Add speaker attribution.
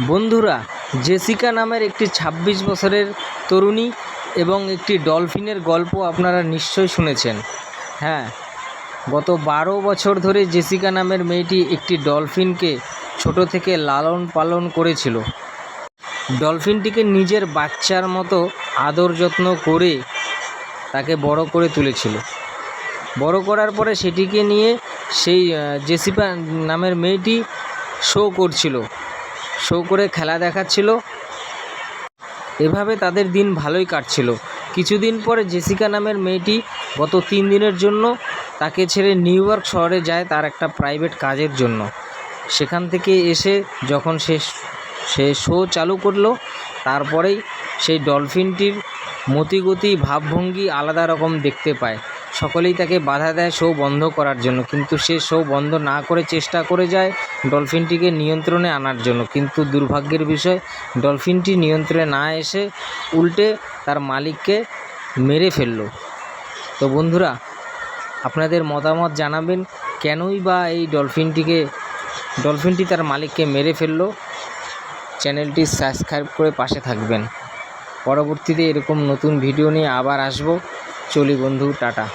Speaker 1: বন্ধুরা, জেসিকা নামের একটি ছাব্বিশ বছরের তরুণী এবং একটি ডলফিনের গল্প আপনারা নিশ্চয়ই শুনেছেন। হ্যাঁ গত বারো বছর ধরে জেসিকা নামের মেয়েটি একটি ডলফিনকে ছোট থেকে লালন পালন করেছিল। ডলফিনটিকে নিজের বাচ্চার মতো আদর যত্ন করে তাকে বড় করে তুলেছিল। বড় করার পরে সেটিকে নিয়ে সেই জেসিকা নামের মেয়েটি শো করছিল। শো করে খেলা দেখাচ্ছিল। এভাবে তাদের দিন ভালোই কাটছিল। কিছুদিন পরে জেসিকা নামের মেয়েটি গত তিন দিনের জন্য তাকে ছেড়ে নিউ ইয়র্ক শহরে যায় তার একটা প্রাইভেট কাজের জন্য। সেখান থেকে এসে যখন সে সে শো চালু করল, তারপরেই সেই ডলফিনটির মতিগতি, ভাবভঙ্গি আলাদা রকম দেখতে পায়। সকলেই তাকে বাধা দেয় শো বন্ধ করার জন্য। কিন্তু সে শো বন্ধ না করে চেষ্টা করে যায় ডলফিনটিকে নিয়ন্ত্রণে আনার জন্য। কিন্তু দুর্ভাগ্যের বিষয়, ডলফিনটি নিয়ন্ত্রণে না এসে উল্টে তার মালিককে মেরে ফেলল। তো বন্ধুরা, আপনাদের মতামত জানাবেন, কেনই বা এই ডলফিনটিকে, ডলফিনটি তার মালিককে মেরে ফেলল? চ্যানেলটি সাবস্ক্রাইব করে পাশে থাকবেন। পরবর্তীতে এরকম নতুন ভিডিও নিয়ে আবার আসব। চলি বন্ধু, টাটা।